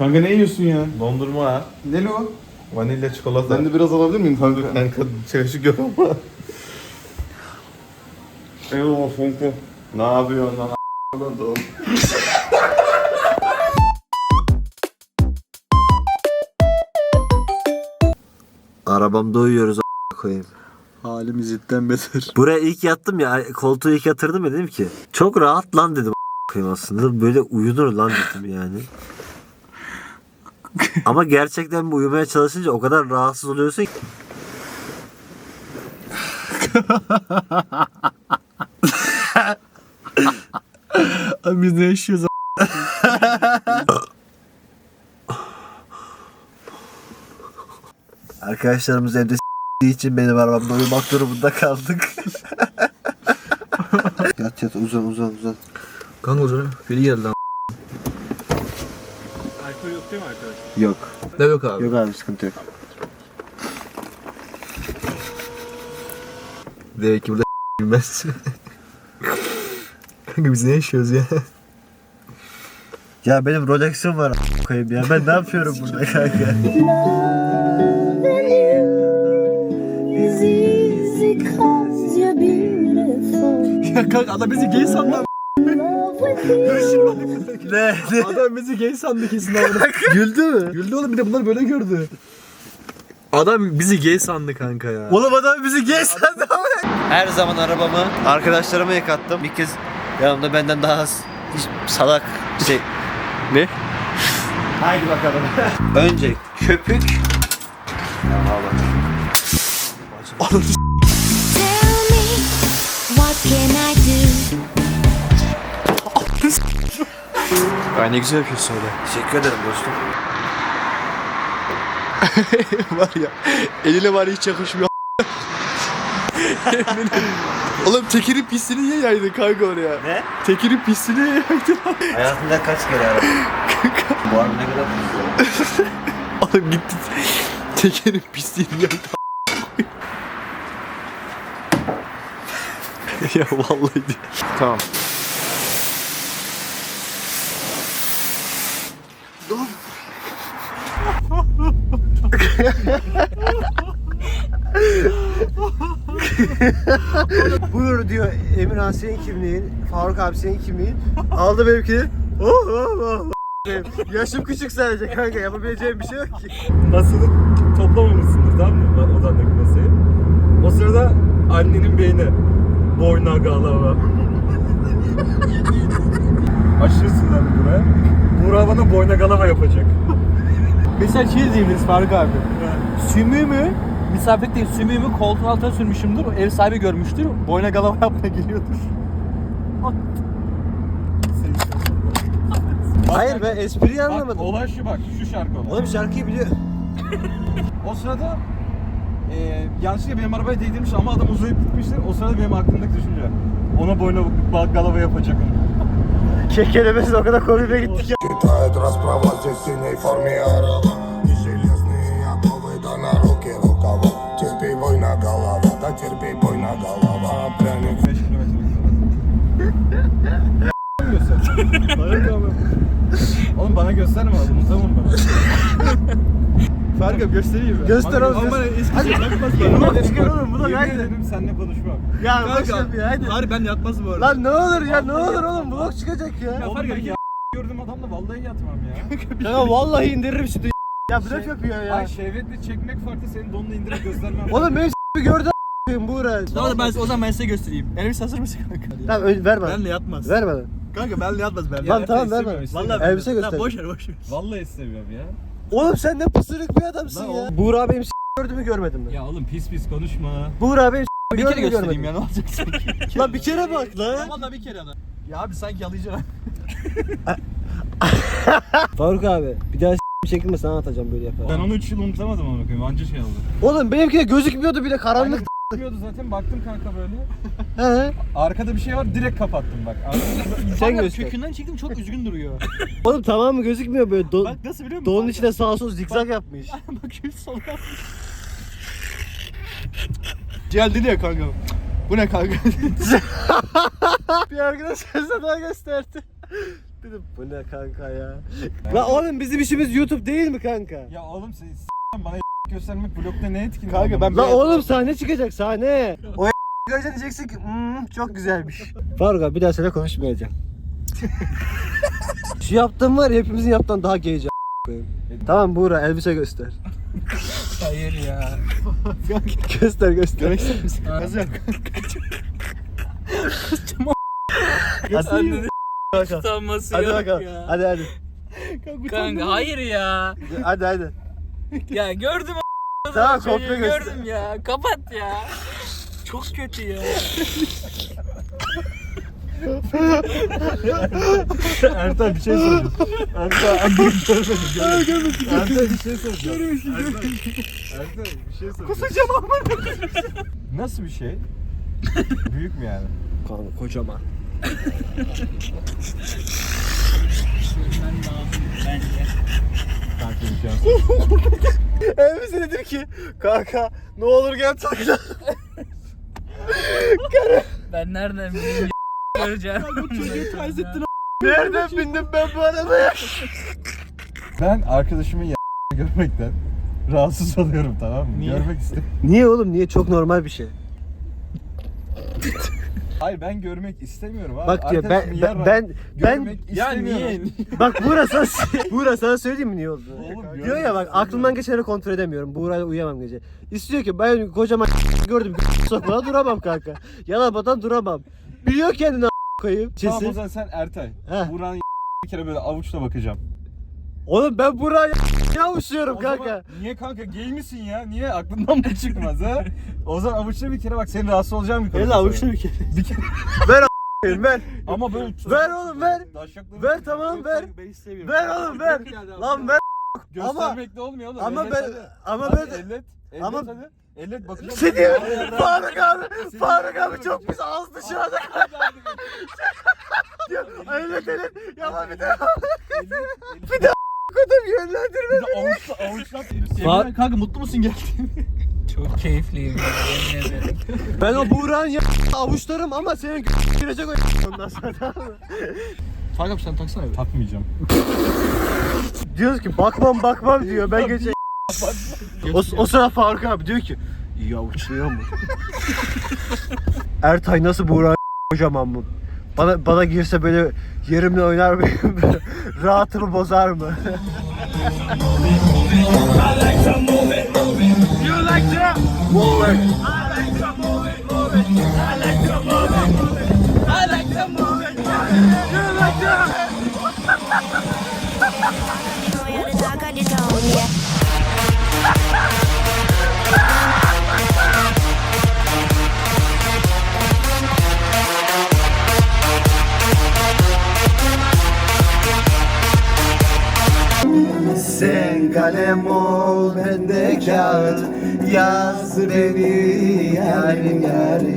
Kanka ne yiyorsun ya? Dondurma ha. Neli o? Vanilya çikolata. Ben de biraz alabilir miyim kanka? Kanka çeşit yok ama. Eyvallah kanka. ne yapıyorsun lan? Arabamda uyuyoruz a- koyayım. Halimiz itten beter. Buraya ilk yattım ya koltuğu ilk yatırdım ya dedim ki çok rahat lan dedim a- koyayım aslında böyle uyunur lan dedim yani. Ama gerçekten bu uyumaya çalışınca o kadar rahatsız oluyorsun ki. Abi biz ne yaşıyoruz Arkadaşlarımız evde için benim arabamda uyumak durumunda kaldık. yat yat uzan uzan uzan. Kanka o zaman biri geldi lan. Yok değil mi arkadaş? Yok. Ne yok abi. Yok abi sıkıntı yok. Demek ki burada bilmez. Kanka biz ne yaşıyoruz ya? Ya benim Rolex'im var a- koyayım ya. Ben ne yapıyorum burada kanka? is easy cause you're beautiful. ya kanka adam bizi gay sandı. Ne? ne? Adam bizi gay sandı kesin abi. Güldü mü? Güldü oğlum bir de bunlar böyle gördü. Adam bizi gay sandı kanka ya. Oğlum adam bizi geç sandı ama. Her zaman arabamı arkadaşlarıma yıkattım. Bir kez yanımda benden daha s- salak şey... ne? Haydi bakalım. Önce köpük. Tell me, what can I do? Ay ne güzel yapıyorsun öyle. Teşekkür ederim dostum. var ya eline var hiç yakışmıyor. Oğlum Tekir'in pisliğini niye yaydın kanka oraya? Ne? Tekir'in pisliğini niye yaydın? Hayatımda kaç kere aradım? Bu araba ne kadar güzel. Oğlum gitti Tekir'in pisliğini yaydı. ya vallahi. Tamam. Buyur diyor Emirhan senin kimliğin, Faruk abi senin kimliğin. Aldı benimkini. Oh oh oh. Yaşım küçük sadece kanka yapabileceğim bir şey yok ki. Masanı toplamamışsındır tamam mı? Odandaki masayı. O sırada annenin beyni. Boyna galava. Aşırı sinirlendim buraya. Buğra bana boyna galava yapacak. Mesela şey diyebiliriz Faruk abi. Sümüğümü, misafirlikteki sümüğümü koltuğun altına sürmüşümdür. Ev sahibi görmüştür. Boyna galama yapmaya geliyordur. Hayır ben espriyi Bak anlamadım. olay şu bak şu şarkı olay. Oğlum şarkıyı biliyor. O sırada e, yanlışlıkla benim arabaya değdirmiş ama adam uzayıp gitmişti. O sırada benim aklımdaki düşünce. Ona boyna bal- galava yapacak onu. Kekelemesi o kadar komiğime gitti ki. Считает расправа здесь в синей форме арaba И железные оковы да на руки рукава Терпи война голова, да терпи война голова Пряник 5 kilometre Oğlum bana gösterme oğlum unutamam ben. Abi göstereyim mi? Göster oğlum. Ama bana Hadi. Bunu çıkar oğlum bu da Yemin kaydı. ederim seninle konuşmam. Ya boş yapıyor hadi. Harbi ben yatmaz bu arada. Lan ne olur ya ne olur oğlum vlog çıkacak ya. Ya Faruk abi ya gördüğüm adamla vallahi yatmam ya. Ya vallahi indiririm dünya. Ya blöf yapıyor ya. Ay şehvetle çekmek farklı senin donunu indirip göstermem. Oğlum benim s***i gördü a**ayım Buğra. Tamam ben, o zaman ben size göstereyim. Elbise hazır mısın kanka? Tamam ö- ver bana. Benle yatmaz. Ver bana. Kanka benle yatmaz ben. Lan tamam ver bana. istemiyorum, Vallahi Elbise ben- göster. Lan boş ver boş ver. Vallahi istemiyorum ya. Oğlum sen ne pısırık bir adamsın Lan ya. oğlum. Buğra benim s*** gördü mü görmedin mi? Ya oğlum pis pis konuşma. Buğra benim s*** Bir gördü kere mü göstereyim görmedin ya ne olacak sanki? Lan bir kere bak lan. Valla bir kere lan. Ya abi sanki yalayacağım. Faruk abi bir daha s*** çekilme sana atacağım böyle yapar. Ben onu 3 yıl unutamadım onu koyayım. Anca şey oldu. Oğlum benimki de gözükmüyordu bile karanlık. Bilmiyordu zaten baktım kanka böyle. He. Arkada bir şey var direkt kapattım bak. Arkada- Sen Kanka göster. kökünden çektim çok üzgün duruyor. Oğlum tamam mı gözükmüyor böyle. Do- Bak nasıl biliyor musun? Donun içine sağ sol zigzag yapmış. Bak şu sola yapmış. Geldi diye kanka. Bu ne kanka? bir arkadaş size daha gösterdi. Dedim bu ne kanka ya. La oğlum bizim işimiz YouTube değil mi kanka? Ya oğlum bana göstermek blokta ne etkin? Kanka ben La oğlum sahne çıkacak sahne. O göreceksin diyeceksin ki "Hmm, çok güzelmiş. Faruk abi bir daha sana konuşmayacağım. Şu yaptığım var ya hepimizin yaptığından daha geyce Tamam Buğra elbise göster. Hayır ya. göster göster. Nasıl yok? Hadi, bakalım. Tutanması hadi yok bakalım. ya. Hadi hadi. Kanka hayır ya. Hadi hadi. Ya gördüm a- Tamam çocuğu kopya göster. gördüm ya. Kapat ya. Çok kötü ya. Ertan bir şey soracağım. Ertan Ertan görmedim görmedim. Ertan bir şey soracağım. Görmedim Ertan bir şey soracağım. Kusacağım ama. Nasıl bir şey? Büyük mü yani? Kanka kocaman. Kanka imkansız. Dedim ki kanka ne olur gel takla. Ben nereden bileyim göreceğim. Nereden bindim ben bu arabaya? Ben arkadaşımın ya görmekten rahatsız oluyorum tamam mı? Niye? Görmek istemiyorum. Niye oğlum niye çok normal bir şey. Hayır ben görmek istemiyorum abi. Bak diyor ben Arkadaşımın ben yarra- ben, ben görmek Ya istemiyorum. niye? bak Buğra sana, Buğra sana söyleyeyim mi niye? Oğlum, diyor ya bak aklımdan geçenleri kontrol edemiyorum. Buğra'yla uyuyamam gece. İstiyor ki ben kocaman gördüm sokmadan duramam kanka. Yalamadan duramam. Biliyor kendini a- koyayım. Tamam o Kesin. zaman sen Ertay. Heh. Buranın bir kere böyle avuçla bakacağım. Oğlum ben Buğra'ya yavuşuyorum O zaman kanka. niye kanka gay misin ya? Niye aklından mı çıkmaz ha? O zaman avuçla bir kere bak senin rahatsız olacağın bir konu. El avuçla bir kere. Bir kere. ver a**ayım ver. Ama böyle Ver oğlum ver. Ver tamam ver. Ben istemiyorum. Ver oğlum ver. Lan ver. Göstermekle olmuyor oğlum. Ama ellet ben ama ben ellet. Ellet Ama- hadi. Ellet bakacağım. Seni Faruk abi Faruk abi çok pis ağız dışarıda. Evet evet yalan bir de bir de Bir yönlendirme. de avuçla avuçla. Yemin- Kanka mutlu musun geldiğin? Çok keyifliyim ya, yemin ederim. Ben o Buğra'nın ya avuçlarım ama senin girecek o ondan sonra tamam mı? Kanka sen taksana bir. Takmayacağım. Diyoruz ki bakmam bakmam diyor ben gece o, o sıra Faruk abi diyor ki iyi avuçluyor mu? Ertay nasıl Buğra kocaman mı? Bana, bana girse böyle yerimle oynar mıyım? Rahatımı bozar mı? You're the kalem ol ben de kağıt. Yaz beni yarim yarim